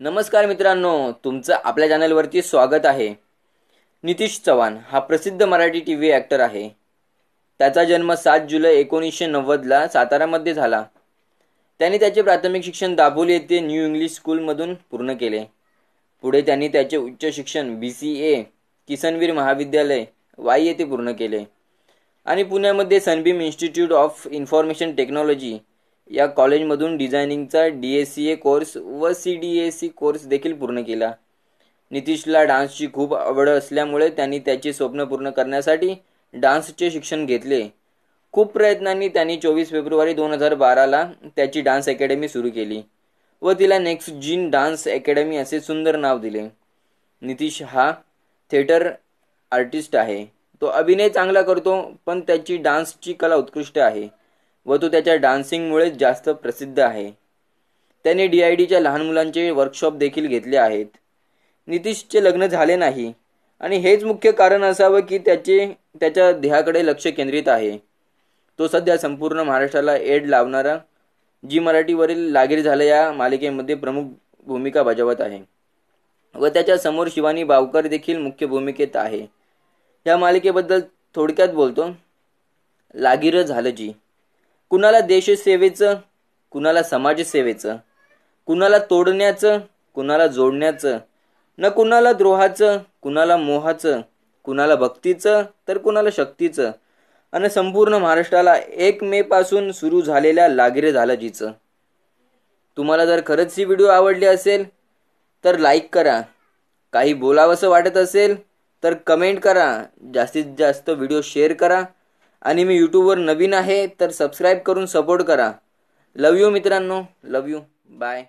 नमस्कार मित्रांनो तुमचं आपल्या चॅनलवरती स्वागत आहे. नितीश चव्हाण हा प्रसिद्ध मराठी टी व्ही ॲक्टर आहे. त्याचा जन्म सात जुलै एकोणीसशे नव्वदला सातारामध्ये झाला. त्यांनी त्याचे प्राथमिक शिक्षण दाभोली येथे न्यू इंग्लिश स्कूलमधून पूर्ण केले. पुढे त्यांनी त्याचे उच्च शिक्षण बी सी ए किसनवीर महाविद्यालय वाई येथे पूर्ण केले. आणि पुण्यामध्ये Sunbeam institute of information technology या कॉलेजमधून डिझायनिंगचा D S C A course व C D A C course देखील पूर्ण केला. नितीशला डान्सची खूप आवड असल्यामुळे त्यांनी त्याचे स्वप्न पूर्ण करण्यासाठी डान्सचे शिक्षण घेतले. खूप प्रयत्नांनी त्यांनी चोवीस फेब्रुवारी दोन हजार बाराला त्याची डान्स अकॅडमी सुरू केली व तिला नेक्स्ट जीन डान्स अकॅडमी असे सुंदर नाव दिले. नितीश हा थिएटर आर्टिस्ट आहे. तो अभिनय चांगला करतो पण त्याची डान्सची कला उत्कृष्ट आहे. व तो त्याच्या डान्सिंगमुळेच जास्त प्रसिद्ध आहे. त्याने डी आय डीच्या लहान मुलांचे वर्कशॉप देखील घेतले आहेत. नितीशचे लग्न झाले नाही. आणि हेच मुख्य कारण असावं की त्याचे त्याच्या ध्येयाकडे लक्ष केंद्रित आहे. तो सध्या संपूर्ण महाराष्ट्राला एड लावणारा जी मराठीवरील लागीर झालं या मालिकेमध्ये प्रमुख भूमिका बजावत आहे. व त्याच्यासमोर शिवानी बावकर देखील मुख्य भूमिकेत आहे. या मालिकेबद्दल थोडक्यात बोलतो. लागीर झालं जी. कुणाला देशसेवेचं कुणाला समाजसेवेचं कुणाला तोडण्याचं कुणाला जोडण्याचं न कुणाला द्रोहाचं कुणाला मोहाचं कुणाला भक्तीचं तर कुणाला शक्तीचं. आणि संपूर्ण महाराष्ट्राला एक मे पासून सुरू झालेल्या लागीरे झालाजीचं. तुम्हाला जर खरंच ही व्हिडिओ आवडली असेल तर लाईक करा. काही बोलावंसं वाटत असेल तर कमेंट करा. जास्तीत जास्त व्हिडिओ शेअर करा. आणि मी यूट्यूबवर नवीन आहे तर सबस्क्राईब करून सपोर्ट करा. लव यू मित्रांनो. Love you bye